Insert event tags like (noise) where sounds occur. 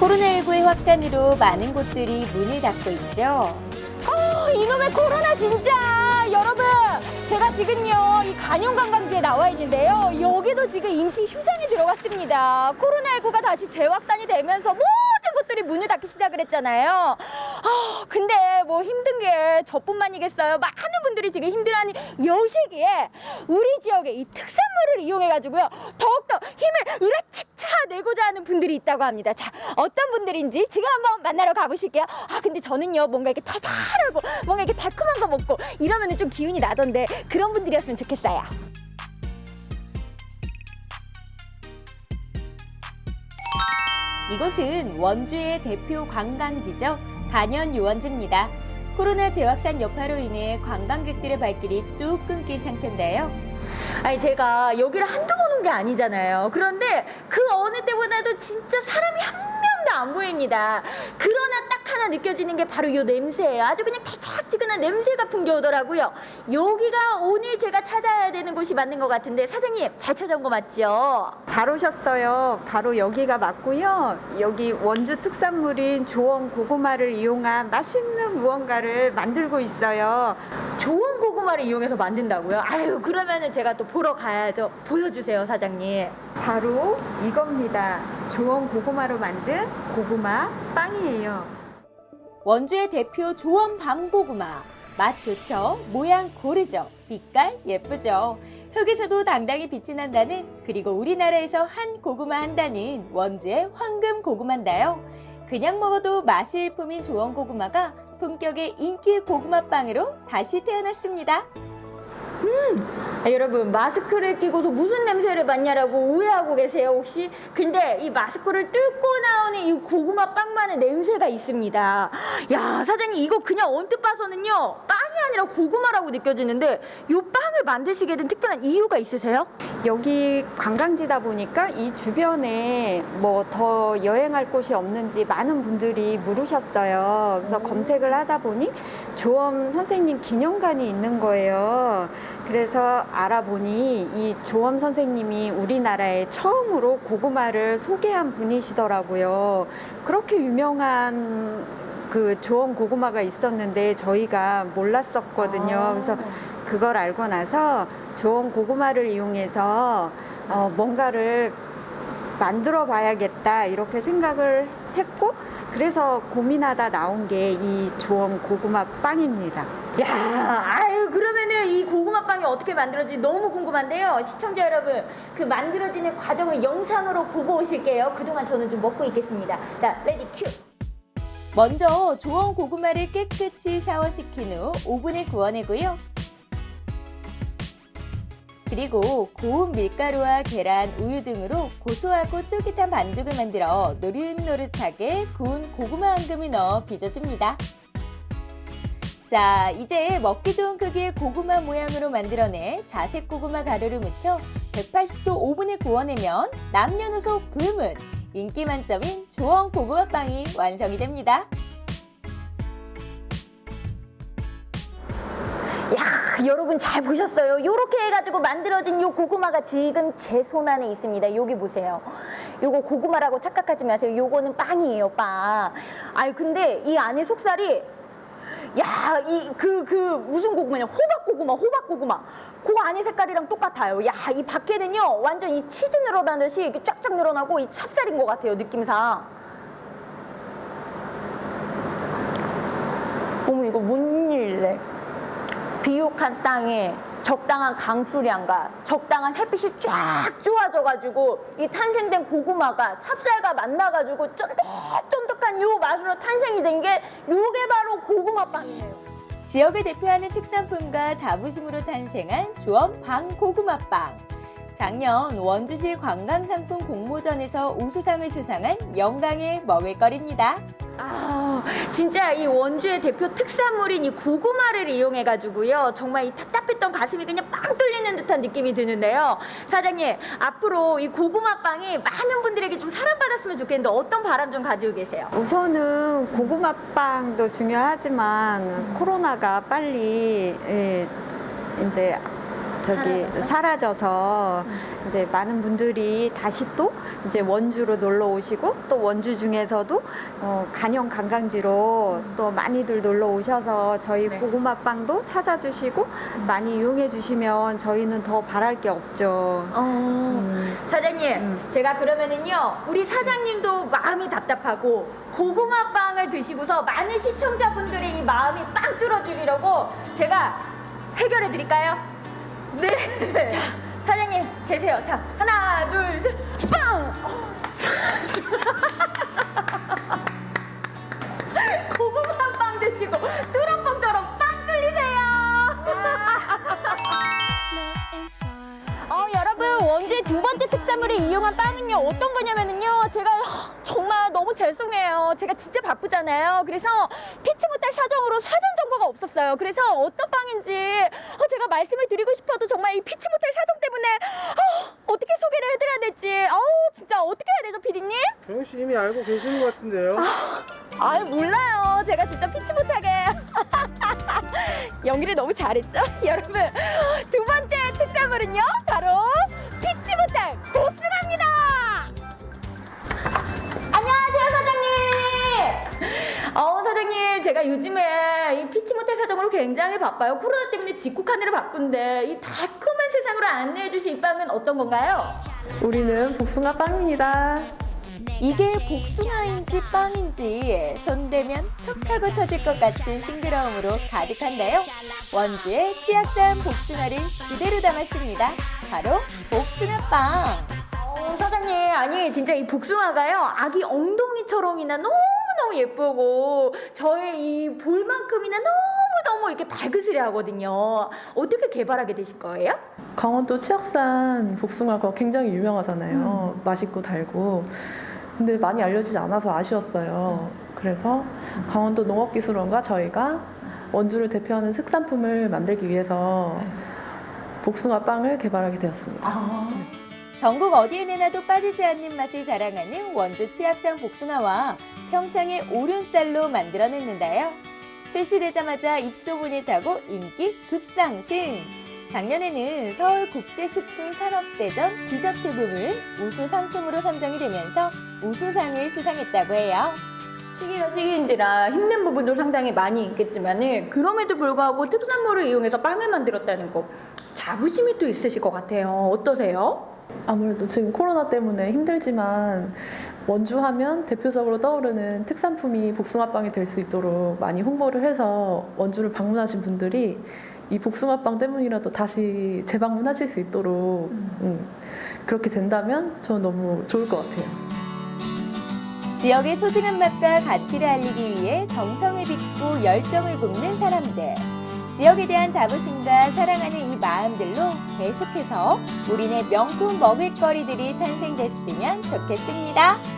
코로나19의 확산으로 많은 곳들이 문을 닫고 있죠. 어, 이놈의 코로나 진짜! 여러분 제가 지금요 이 간용관광지에 나와 있는데요. 여기도 지금 임시 휴장이 들어갔습니다. 코로나19가 다시 재확산이 되면서 곳들이 문을 닫기 시작을 했잖아요. 아 근데 뭐 힘든 게 저뿐만이겠어요? 많은 분들이 지금 힘들어하는 요 시기에 우리 지역의 이 특산물을 이용해 가지고요 더욱더 힘을 으라차차 내고자 하는 분들이 있다고 합니다. 자 어떤 분들인지 지금 한번 만나러 가보실게요. 아 근데 저는요 뭔가 이렇게 달달하고 뭔가 이렇게 달콤한 거 먹고 이러면 좀 기운이 나던데 그런 분들이었으면 좋겠어요 이곳은 원주의 대표 관광지죠. 단연 유원지입니다. 코로나 재확산 여파로 인해 관광객들의 발길이 뚝 끊긴 상태인데요. 아니 제가 여기를 한두 번 온 게 아니잖아요 그런데 그 어느 때보다도 진짜 사람이 한 명도 안 보입니다 그러나 딱 하나 느껴지는 게 바로 요 냄새예요 아주 그냥 달짝지근한 냄새가 풍겨오더라고요 여기가 오늘 제가 찾아야 되는 곳이 맞는 것 같은데 사장님 잘 찾아온 거 맞죠? 잘 오셨어요. 바로 여기가 맞고요. 여기 원주 특산물인 조원 고구마를 이용한 맛있는 무언가를 만들고 있어요. 좋은 고구마를 이용해서 만든다고요? 아유 그러면은 제가 또 보러 가야죠 보여주세요 사장님 바로 이겁니다. 조원 고구마로 만든 고구마 빵이에요. 원주의 대표 조원 밤고구마. 맛 좋죠? 모양 고르죠? 빛깔 예쁘죠? 흙에서도 당당히 빛이 난다는 그리고 우리나라에서 한 고구마 한다는 원주의 황금 고구마인데요. 그냥 먹어도 맛이 일품인 조원 고구마가 품격의 인기 고구마빵으로 다시 태어났습니다. 아, 여러분 마스크를 끼고서 무슨 냄새를 맡냐라고 오해하고 계세요 혹시? 근데 이 마스크를 뚫고 나오는 이 고구마 빵만의 냄새가 있습니다. 야 사장님 이거 그냥 언뜻 봐서는요 빵이 아니라 고구마라고 느껴지는데 이 빵을 만드시게 된 특별한 이유가 있으세요? 여기 관광지다 보니까 이 주변에 뭐 더 여행할 곳이 없는지 많은 분들이 물으셨어요. 그래서 검색을 하다 보니 조엄 선생님 기념관이 있는 거예요. 그래서 알아보니 이 조엄 선생님이 우리나라에 처음으로 고구마를 소개한 분이시더라고요. 그렇게 유명한 그 조엄 고구마가 있었는데 저희가 몰랐었거든요. 아. 그래서 그걸 알고 나서 좋은 고구마를 이용해서 어, 뭔가를 만들어 봐야겠다 이렇게 생각을 했고 그래서 고민하다 나온 게 이 조엄 고구마 빵입니다. 야, 아유 그러면은 이 고구마 빵이 어떻게 만들어질지 너무 궁금한데요. 시청자 여러분, 그 만들어지는 과정을 영상으로 보고 오실게요. 그동안 저는 좀 먹고 있겠습니다. 자, 레디 큐. 먼저 조원 고구마를 깨끗이 샤워시킨 후 오븐에 구워내고요. 그리고 고운 밀가루와 계란, 우유 등으로 고소하고 쫄깃한 반죽을 만들어 노릇노릇하게 구운 고구마 앙금을 넣어 빚어줍니다. 자, 이제 먹기 좋은 크기의 고구마 모양으로 만들어내 자색 고구마 가루를 묻혀 180도 오븐에 구워내면 남녀노소 불문 인기 만점인 조원 고구마빵이 완성이 됩니다. 야, 여러분 잘 보셨어요? 요렇게 해가지고 만들어진 요 고구마가 지금 제 손 안에 있습니다. 여기 보세요. 요거 고구마라고 착각하지 마세요. 요거는 빵이에요, 빵. 아니 근데 이 안에 속살이 야, 이 그 그 무슨 고구마냐? 호박 고구마, 호박 고구마. 그 안에 색깔이랑 똑같아요. 야, 이 밖에는요 완전 이 치즈 늘어나듯이 이렇게 쫙쫙 늘어나고 이 찹쌀인 것 같아요, 느낌상. 어머 이거 뭔 일래? 비옥한 땅에 적당한 강수량과 적당한 햇빛이 쫙 좋아져가지고 이 탄생된 고구마가 찹쌀과 만나가지고 쫀득쫀득한 요 맛으로 탄생이 된 게 요게 바로 고구마빵이에요. 지역을 대표하는 특산품과 자부심으로 탄생한 조원 방고구마빵. 작년 원주시 관광상품 공모전에서 우수상을 수상한 영광의 먹을거리입니다. 아, 진짜 이 원주의 대표 특산물인 이 고구마를 이용해가지고요. 정말 이 답답했던 가슴이 그냥 빵 뚫리는 듯한 느낌이 드는데요. 사장님, 앞으로 이 고구마빵이 많은 분들에게 좀 사랑받았으면 좋겠는데 어떤 바람 좀 가지고 계세요? 우선은 고구마 빵도 중요하지만 코로나가 빨리 예, 이제 저기 사라져서? 이제 많은 분들이 다시 또 이제 원주로 놀러 오시고 또 원주 중에서도 어, 간영 관광지로 또 많이들 놀러 오셔서 저희 네. 고구마빵도 찾아주시고 많이 이용해 주시면 저희는 더 바랄 게 없죠. 어, 사장님, 음. 제가 그러면은요, 우리 사장님도 마음이 답답하고 고구마 빵을 드시고서 많은 시청자분들이 이 마음이 빵 뚫어주리려고 제가 해결해 드릴까요? 네. 자, 사장님 계세요. 자, 하나, 둘, 셋, 빵! (laughs) 이용한 빵은요 어떤 거냐면은요 제가 하, 정말 너무 죄송해요 제가 진짜 바쁘잖아요 그래서 피치 못할 사정으로 사전 정보가 없었어요 그래서 어떤 빵인지 어, 제가 말씀을 드리고 싶어도 정말 이 피치 못할 사정 때문에 어, 어떻게 소개를 해드려야 될지 어우 진짜 어떻게 해야 되죠 피디님? 경희 씨 이미 알고 계시는 것 같은데요. 아유 몰라요 제가 진짜 피치 못하게 연기를 너무 잘했죠 (laughs) 여러분 두 번째 특산물은요 바로 피치 못할 복숭아입니다 안녕하세요 사장님 어 사장님 제가 요즘에 이 피치 못할 사정으로 굉장히 바빠요 코로나 때문에 집콕하느라 바쁜데 이 달콤한 세상으로 안내해 주실 이 빵은 어떤 건가요? 우리는 복숭아 빵입니다. 이게 복숭아인지 빵인지 손대면 툭 하고 터질 것 같은 싱그러움으로 가득한데요. 원주의 치악산 복숭아를 그대로 담았습니다. 바로 복숭아빵. 어, 사장님, 아니, 진짜 이 복숭아가요, 아기 엉덩이처럼이나 너무너무 예쁘고, 저의 이 볼만큼이나 너무너무 이렇게 발그스레 하거든요. 어떻게 개발하게 되실 거예요? 강원도 치악산 복숭아가 굉장히 유명하잖아요. 맛있고 달고. 근데 많이 알려지지 않아서 아쉬웠어요. 그래서 강원도 농업기술원과 저희가 원주를 대표하는 특산품을 만들기 위해서 복숭아 빵을 개발하게 되었습니다. 전국 어디에 내놔도 빠지지 않는 맛을 자랑하는 원주 치악산 복숭아와 평창의 오륜쌀로 만들어냈는데요. 출시되자마자 입소문을 타고 인기 급상승. 작년에는 서울국제식품산업대전 디저트 부문 우수 상품으로 선정이 되면서 우수상을 수상했다고 해요. 시기가 시기인지라 힘든 부분도 상당히 많이 있겠지만은, 그럼에도 불구하고 특산물을 이용해서 빵을 만들었다는 거, 자부심이 또 있으실 것 같아요. 어떠세요? 아무래도 지금 코로나 때문에 힘들지만 원주 하면 대표적으로 떠오르는 특산품이 복숭아빵이 될 수 있도록 많이 홍보를 해서 원주를 방문하신 분들이 이 복숭아빵 때문이라도 다시 재방문하실 수 있도록 음, 그렇게 된다면 저는 너무 좋을 것 같아요. 지역의 소중한 맛과 가치를 알리기 위해 정성을 빚고 열정을 굽는 사람들. 지역에 대한 자부심과 사랑하는 이 마음들로 계속해서 우리네 명품 먹을거리들이 탄생됐으면 좋겠습니다.